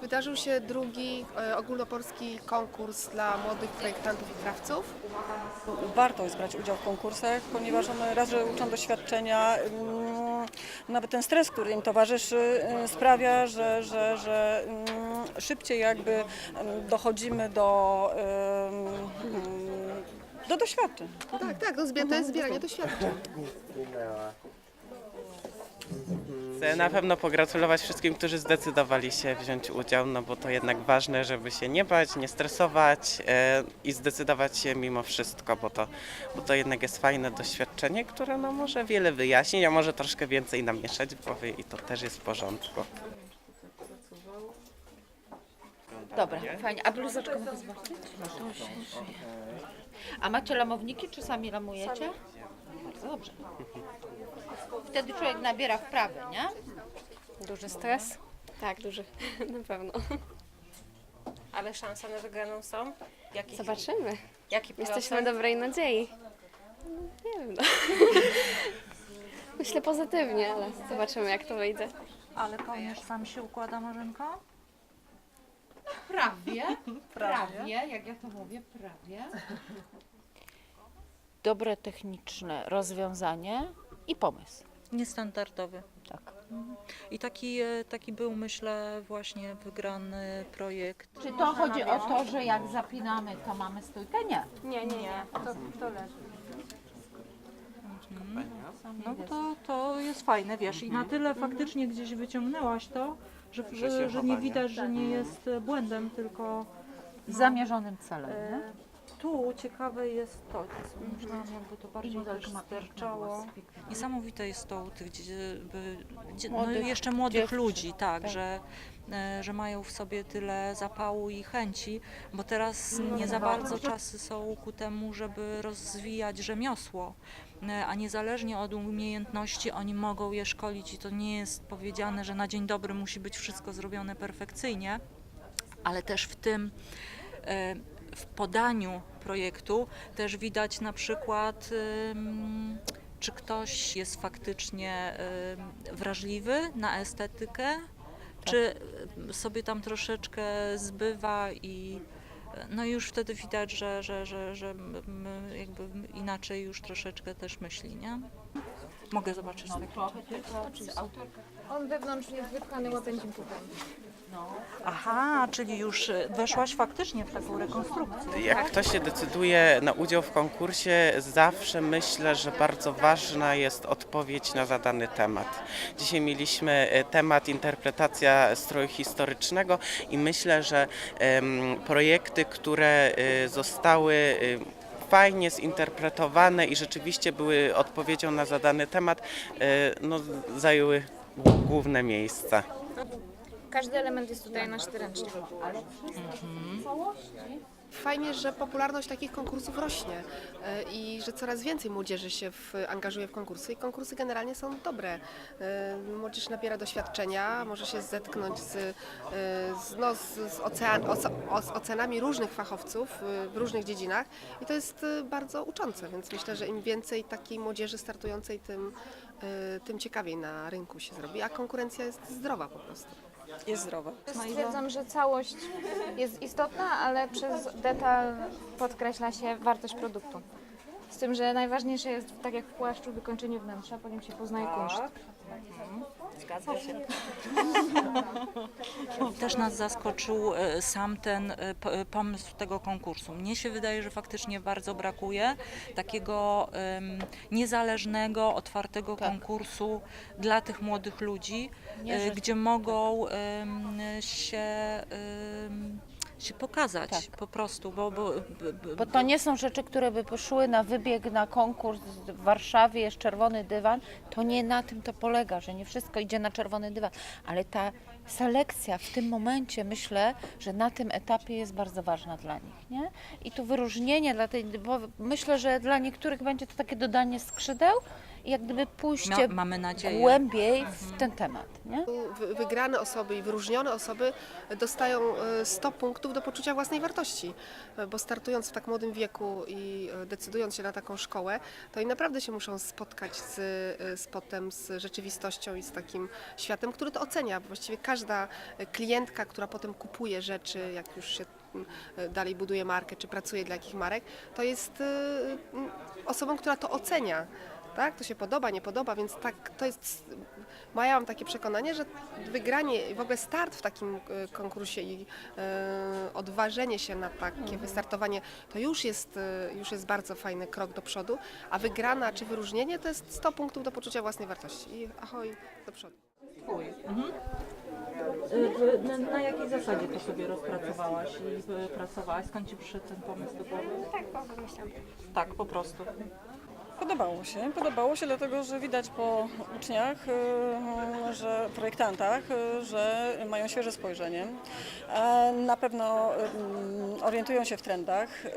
Wydarzył się drugi e, ogólnopolski konkurs dla młodych projektantów i krawców. Warto jest brać udział w konkursach, ponieważ one raz, że uczą doświadczenia, mm, nawet ten stres, który im towarzyszy, y, sprawia, że, że, że mm, szybciej jakby mm, dochodzimy do, mm, do doświadczeń. Tak, tak, to, zbie- to jest zbieranie doświadczeń. Chcę na pewno pogratulować wszystkim, którzy zdecydowali się wziąć udział, no bo to jednak ważne, żeby się nie bać, nie stresować e, i zdecydować się mimo wszystko, bo to, bo to jednak jest fajne doświadczenie, które no może wiele wyjaśnić, a może troszkę więcej namieszać w głowie i to też jest w porządku. Dobra, fajnie. A bluzeczkę mogę zobaczyć? To się szyje. A macie lamowniki, czy sami lamujecie? Bardzo dobrze. Wtedy człowiek nabiera wprawy, nie? Duży stres, Tak, duży, na pewno. ale szanse na wygraną są. Jaki, Zobaczymy. jaki Jesteśmy procent? dobrej nadziei. Nie wiem, no. Myślę pozytywnie, ale zobaczymy jak to wyjdzie. Ale kołnierz sam się układa, Marzenko? Prawie, prawie, jak ja to mówię, prawie. Dobre techniczne rozwiązanie i pomysł. Niestandardowy. Tak. I taki, e, taki był, myślę, właśnie wygrany projekt. Czy to chodzi o to, że jak zapinamy, to mamy stójkę? Nie. Nie, nie, nie. To, to leży. No to, to jest fajne, wiesz, i na tyle faktycznie gdzieś wyciągnęłaś to, że, że, że nie widać, że nie jest e, błędem, tylko Z zamierzonym celem, e, nie? Tu ciekawe jest to, co myślałam, jakby to bardziej też sterczało. Niesamowite jest to u tych dzie- by- dzie- no Młodych jeszcze młodych dziewczyn, ludzi, tak, tak. Że, e, że mają w sobie tyle zapału i chęci, bo teraz nie za bardzo czasy są ku temu, żeby rozwijać rzemiosło, e, a niezależnie od umiejętności oni mogą je szkolić i to nie jest powiedziane, że na dzień dobry musi być wszystko zrobione perfekcyjnie, ale też w tym e, w podaniu projektu też widać na przykład, czy ktoś jest faktycznie wrażliwy na estetykę, czy y, sobie tam troszeczkę zbywa i no i już wtedy widać, że, że, że, że jakby inaczej już troszeczkę też myśli, nie? Mogę zobaczyć tak. On wewnątrz jest wypchany łapędzim pupem. Aha, czyli już y, weszłaś faktycznie w taką rekonstrukcję. Jak ktoś się decyduje na udział w konkursie, zawsze myślę, że bardzo ważna jest odpowiedź na zadany temat. Dzisiaj mieliśmy e, temat interpretacja stroju historycznego i myślę, że em, projekty, które e, zostały e, fajnie zinterpretowane i rzeczywiście były odpowiedzią na zadany temat, e, no, zajęły główne miejsca. Każdy element jest tutaj na czteręcznie. Fajnie, że popularność takich konkursów rośnie e, i że coraz więcej młodzieży się w, angażuje w konkursy i konkursy generalnie są dobre. E, Młodzież nabiera doświadczenia, może się zetknąć z, e, z, no, z, z, ocean, oce- o- z ocenami różnych fachowców w różnych dziedzinach i to jest bardzo uczące, więc myślę, że im więcej takiej młodzieży startującej, tym, tym ciekawiej na rynku się zrobi, a konkurencja jest zdrowa po prostu. Jest zdrowe. Stwierdzam, że całość jest istotna, ale przez detal podkreśla się wartość produktu. Z tym, że najważniejsze jest, tak jak w płaszczu, wykończenie wnętrza, po nim się poznaje kunszt. Zgadza się. Też nas zaskoczył e, sam ten e, p- e, pomysł tego konkursu. Mnie się wydaje, że faktycznie bardzo brakuje takiego em, niezależnego, otwartego Tak. konkursu dla tych młodych ludzi, e, gdzie mogą em, się, em, się pokazać Tak. po prostu, bo, bo, b- b- Bo to nie są rzeczy, które by poszły na wybieg, na konkurs w Warszawie, jest czerwony dywan. To nie na tym to polega, że nie wszystko idzie na czerwony dywan. Ale ta selekcja w tym momencie, myślę, że na tym etapie jest bardzo ważna dla nich. Nie? I tu wyróżnienie, dla tej, bo myślę, że dla niektórych będzie to takie dodanie skrzydeł i jak gdyby pójście mamy nadzieję. głębiej w ten temat, nie? Wy- Wygrane osoby i wyróżnione osoby dostają e, 100 punktów do poczucia własnej wartości, e, bo startując w tak młodym wieku i e, decydując się na taką szkołę, to oni naprawdę się muszą spotkać z, e, z potem z rzeczywistością i z takim światem, który to ocenia. Właściwie każda e, klientka, która potem kupuje rzeczy, jak już się e, dalej buduje markę, czy pracuje dla jakich marek, to jest e, osobą, która to ocenia. Tak, to się podoba, nie podoba, więc tak to jest. Ma ja mam takie przekonanie, że wygranie i w ogóle start w takim e, konkursie i e, odważenie się na takie wystartowanie to już jest, e, już jest bardzo fajny krok do przodu, a wygrana czy wyróżnienie to jest 100 punktów do poczucia własnej wartości. I ahoj do przodu. Y, Na, na jakiej zasadzie to sobie rozpracowałaś i y, pracowałaś? Skąd ci przyszedł ten pomysł do głowy? Tak, po myślałam. Tak, po prostu. Podobało się. Podobało się dlatego, że widać po uczniach, y, że projektantach, y, że mają świeże spojrzenie. Na pewno y, orientują się w trendach. Y,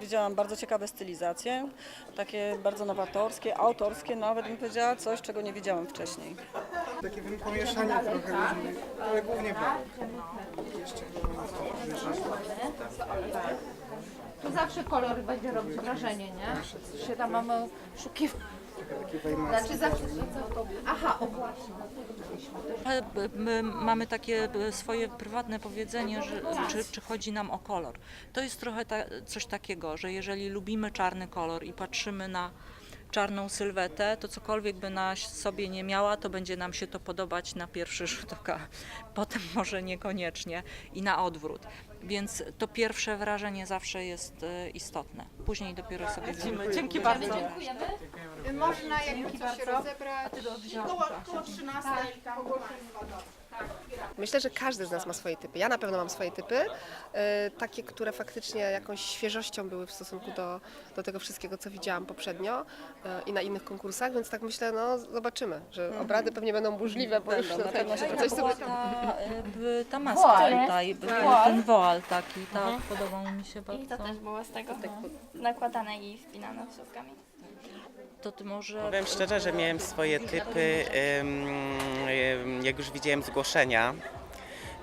Widziałam bardzo ciekawe stylizacje, takie bardzo nowatorskie, autorskie, nawet bym powiedziała coś, czego nie widziałam wcześniej. Takie pomieszanie trochę różnych, ale głównie barw. Jeszcze To zawsze kolor będzie robić wrażenie, nie? Się tam mamy szukiwać. takie wejmaty. Znaczy zawsze Aha, o właśnie. B- My mamy takie swoje prywatne powiedzenie, że czy, czy chodzi nam o kolor. To jest trochę ta, coś takiego, że jeżeli lubimy czarny kolor i patrzymy na czarną sylwetę, to cokolwiek by na sobie nie miała, to będzie nam się to podobać na pierwszy rzut oka. Potem może niekoniecznie i na odwrót. Więc to pierwsze wrażenie zawsze jest e, istotne. Później dopiero sobie widzimy. Dzięki bardzo. Można jakby coś rozebrać. Myślę, że każdy z nas ma swoje typy. Ja na pewno mam swoje typy, e, takie, które faktycznie jakąś świeżością były w stosunku do, do tego wszystkiego, co widziałam poprzednio e, i na innych konkursach, więc tak myślę, no zobaczymy, że obrady pewnie będą burzliwe, bo już Będą, na tutaj pewno się coś sobie ta, b- ta maska Woal. tutaj, b- ten woal taki, tak, podobał mi się I bardzo. to też było z tego nakładane i wpinane wsówkami. To ty może... Powiem szczerze, że miałem swoje typy, jak już widziałem zgłoszenia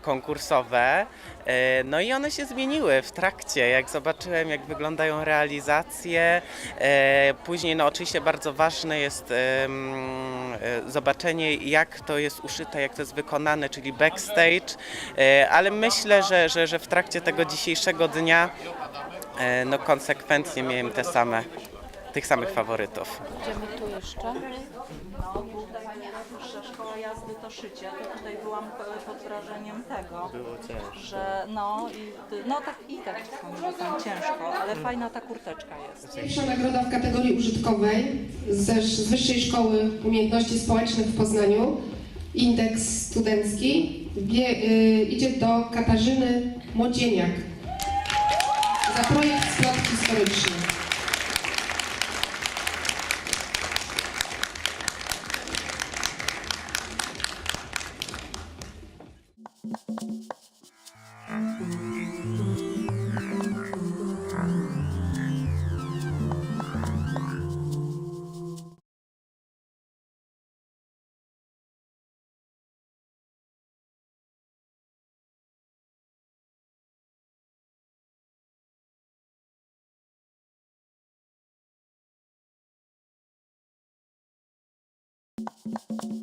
konkursowe, e, no i one się zmieniły w trakcie, jak zobaczyłem jak wyglądają realizacje. E, Później no oczywiście bardzo ważne jest e, zobaczenie jak to jest uszyte, jak to jest wykonane, czyli backstage, ale myślę, że, że, że w trakcie tego dzisiejszego dnia no konsekwentnie miałem te same, tych samych faworytów. Idziemy tu jeszcze. No, tutaj wyższa szkoła jazdy to szycie, to tutaj byłam pod wrażeniem tego, że no i no tak i tak tam ciężko, ale fajna ta kurteczka jest. Pierwsza nagroda w kategorii użytkowej ze, z Wyższej Szkoły Umiejętności Społecznych w Poznaniu, indeks studencki, bie, y, idzie do Katarzyny Młodzieniak za projekt Splot Historyczny. Música